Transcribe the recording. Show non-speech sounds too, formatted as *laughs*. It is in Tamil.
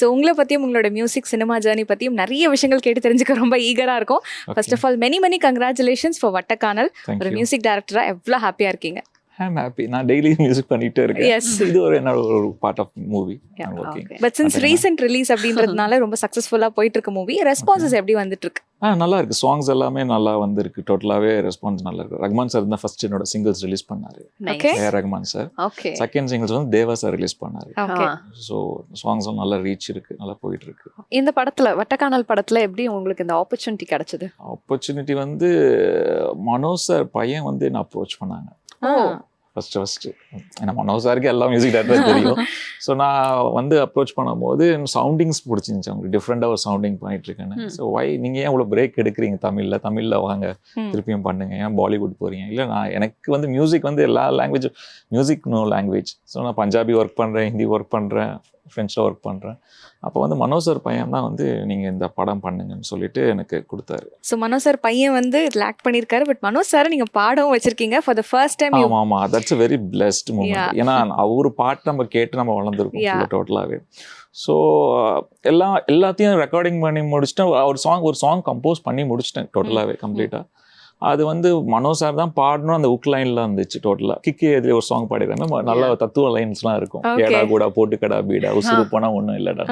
ஸோ உங்களை பற்றியும் உங்களோட மியூசிக் சினிமா ஜேர்னி பற்றியும் நிறைய விஷயங்கள் கேட்டு தெரிஞ்சுக்க ரொம்ப ஈகராக இருக்கும். First of all many many congratulations for Vattakanal ஒரு மியூசிக் டைரக்டராக எவ்வளோ ஹாப்பியாக இருக்கீங்க. ஐம் ஹாப்பி நான் டெய்லி மியூசிக் பண்ணிட்டே இருக்கேன். Yes. இது ஒரு என்னோட ஒரு part of movie but since? Recent release அப்படின்றதுனால ரொம்ப சக்ஸஸ்ஃபுல்லாக போயிட்டு இருக்க மூவி ரெஸ்பான்சஸ் எப்படி வந்துட்டு இருக்கு ஆ நல்லா இருக்கு. சாங்ஸ் எல்லாமே நல்லா வந்திருக்கு. டோட்டலாகவே ரெஸ்பான்ஸ் நல்லா இருக்கு. ரஹ்மான் சார் தான் ஃபர்ஸ்ட் என்னோட சிங்கிள்ஸ் ரிலீஸ் பண்ணாரு. A Rahman sir okay second singles வந்து தேவா சார் ரிலீஸ் பண்ணாரு. ஓகே ஸோ சாங்ஸும் நல்லா ரீச் இருக்கு. நல்லா போயிட்டு இருக்கு இந்த படத்துல வட்டக்கானல் படத்துல எப்படி உங்களுக்கு இந்த ஆப்பர்ச்சுனிட்டி கிடைச்சது? ஆப்பர்ச்சுனிட்டி வந்து மனோஜ் சார் பையன் வந்து என்ன அப்ரோச் பண்ணாங்க. ஃபர்ஸ்ட் ஃபர்ஸ்ட் ஏன்னா மனோஜ் சாருக்கு எல்லா மியூசிக் டேரக்டர் தெரியும். *laughs* ஸோ நான் வந்து அப்ரோச் பண்ணும்போது சவுண்டிங்ஸ் பிடிச்சிருந்துச்சு. அவங்களுக்கு டிஃப்ரெண்டாக ஒரு சவுண்டிங் பண்ணிட்டு இருக்கேன்னு ம். ஸோ வை நீங்கள் ஏன் இவ்வளோ பிரேக் எடுக்கிறீங்க தமிழில்? தமிழில் வாங்க. திருப்பியும் பண்ணுங்க. ஏன் பாலிவுட் போறீங்க? இல்லை நான் எனக்கு வந்து மியூசிக் வந்து எல்லா language music no language so நான் பஞ்சாபி ஒர்க் பண்ணுறேன் ஹிந்தி ஒர்க் பண்ணுறேன் ஃப்ரெண்ட்ஸில் ஒர்க் பண்ணுறேன் அப்போ வந்து மனோஜ் சார் பையன் தான் வந்து நீங்கள் இந்த படம் பண்ணுங்கன்னு சொல்லிட்டு எனக்கு கொடுத்தாரு. ஸோ மனோஜ் சார் பையன் வந்து இதில் ஆக்ட் பண்ணியிருக்காரு பட் மனோஜ் சாரை நீங்கள் பாடவும் வச்சிருக்கீங்க ஃபார் த ஃபர்ஸ்ட் டைம் ஆமா ஆமா that's a very blessed. Moment ஏன்னா அவர் பாட்டு நம்ம கேட்டு நம்ம. வளர்ந்துருக்கோம் டோட்டலாகவே ஸோ எல்லா எல்லாத்தையும் ரெக்கார்டிங் பண்ணி முடிச்சுட்டு ஒரு சாங் ஒரு சாங் கம்போஸ் பண்ணி முடிச்சிட்டேன் டோட்டலாகவே கம்ப்ளீட்டாக அது வந்து மனோ சார் தான் பாடணும். அந்த உக் லைன்ல இருந்துச்சு டோட்டலா கிக்கி எதிரே ஒரு சாங் பாடிருக்காங்க நல்ல தத்துவ லைன்ஸ்லாம் இருக்கும். ஏடா கூடா போட்டுக்கடா பீடா. உசுறு போனா ஒன்றும் இல்லடா.